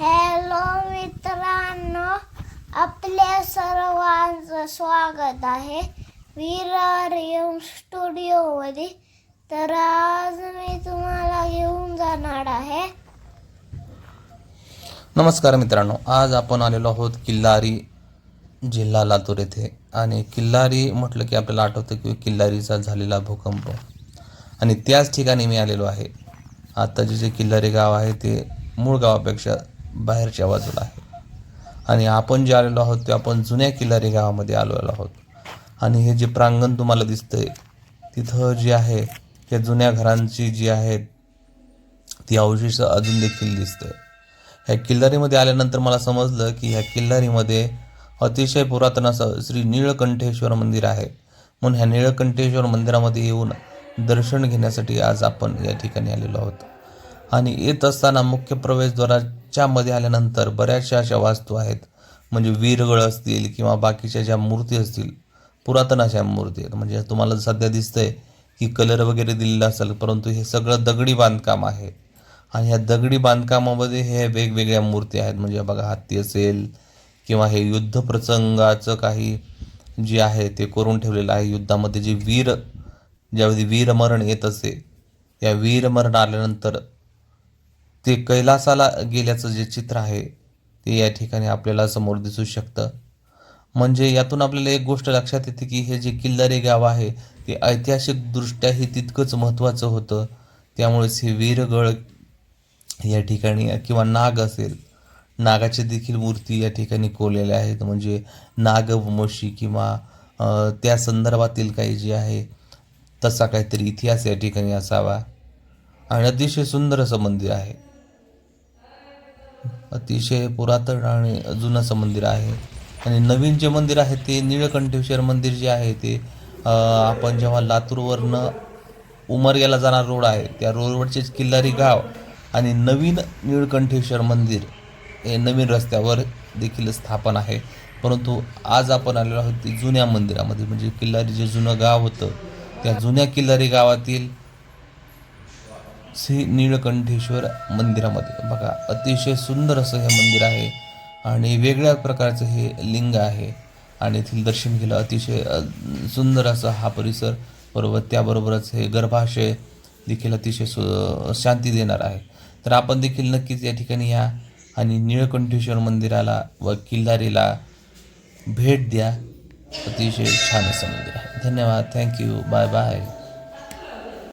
Hello मित्रांनो आपल्या सर्वांचं स्वागत आहे विरारियम स्टुडिओमध्ये तर आज मी तुम्हाला घेऊन जाणार आहे. नमस्कार मित्रांनो आज आपण आलेलो आहोत किल्लारी जिल्हा लातूर येथे. आणि किल्लारी म्हटलं की आपल्याला आठवतं की किल्लारीचा झालेला भूकंप. आणि त्याच ठिकाणी मी आलेलो आहे. आत्ताचे जे किल्लारी गाव आहे ते मूळ गावापेक्षा बाहेरच्या बाजूला आहे. आणि आपण जे आलेलो आहोत ते आपण जुन्या किल्लारी गावामध्ये आलेलो आहोत. आणि हे जे प्रांगण तुम्हाला दिसतंय तिथं जे आहे त्या जुन्या घरांची जी आहेत ती अवशेष अजून देखील दिसतंय. ह्या किल्लारीमध्ये आल्यानंतर मला समजलं की ह्या किल्लारीमध्ये अतिशय पुरातन असं श्री निळकंठेश्वर मंदिर आहे. म्हणून ह्या निळकंठेश्वर मंदिरामध्ये येऊन दर्शन घेण्यासाठी आज आपण या ठिकाणी आलेलो आहोत. आणि येत असताना मुख्य प्रवेशद्वाराच्या मध्ये आल्यानंतर बऱ्याचशा अशा वास्तू आहेत. म्हणजे वीरगळ असतील किंवा बाकीच्या ज्या मूर्ती असतील पुरातन अशा मूर्ती आहेत. म्हणजे तुम्हाला सध्या दिसतंय की कलर वगैरे दिलेला असेल परंतु हे सगळं दगडी बांधकाम आहे. आणि ह्या दगडी बांधकामामध्ये हे वेगवेगळ्या मूर्ती आहेत. म्हणजे बघा हत्ती असेल किंवा हे युद्ध प्रसंगाचं काही जे आहे ते करून ठेवलेलं आहे. युद्धामध्ये जे वीर ज्यावेळी वीरमरण येत असे या वीरमरण आल्यानंतर ते कैलासाला गेल्याचं जे चित्र आहे ते या ठिकाणी आपल्याला समोर दिसू शकतं. म्हणजे यातून आपल्याला एक गोष्ट लक्षात येते की हे जे किल्लारी गाव आहे ते ऐतिहासिकदृष्ट्याही तितकंच महत्त्वाचं होतं. त्यामुळेच हे वीरगळ या ठिकाणी किंवा नाग असेल नागाची देखील मूर्ती या ठिकाणी कोरलेल्या आहेत. म्हणजे नागवंशी किंवा त्या संदर्भातील काही जे आहे तसा काहीतरी इतिहास या ठिकाणी असावा. आणि अतिशय सुंदर असं मंदिर आहे. अतिशय पुरातन आणि जुनं असं मंदिर आहे. आणि नवीन जे मंदिर आहे ते निळकंठेश्वर मंदिर जे आहे ते आपण जेव्हा लातूरवरनं उमरग्याला जाणार रोड आहे त्या रोडवरचेच किल्लारी गाव आणि नवीन निळकंठेश्वर मंदिर हे नवीन रस्त्यावर देखील स्थापन आहे. परंतु आज आपण आलेलो आहोत ते जुन्या मंदिरामध्ये म्हणजे किल्लारी जे जुनं गाव होतं त्या जुन्या किल्लारी गावातील श्री निळकंठेश्वर मंदिरामध्ये. बघा अतिशय सुंदर असं हे मंदिर आहे आणि वेगळ्या प्रकारचं हे लिंग आहे आणि येथील दर्शन केलं अतिशय सुंदर असा हा परिसर बरोबर त्याबरोबरच हे गर्भाशय देखील अतिशय सु शांती देणार आहे. तर आपण देखील नक्कीच या ठिकाणी या आणि निळकंठेश्वर मंदिराला व किल्लारीला भेट द्या. अतिशय छान असं मंदिर आहे. धन्यवाद. Thank you bye bye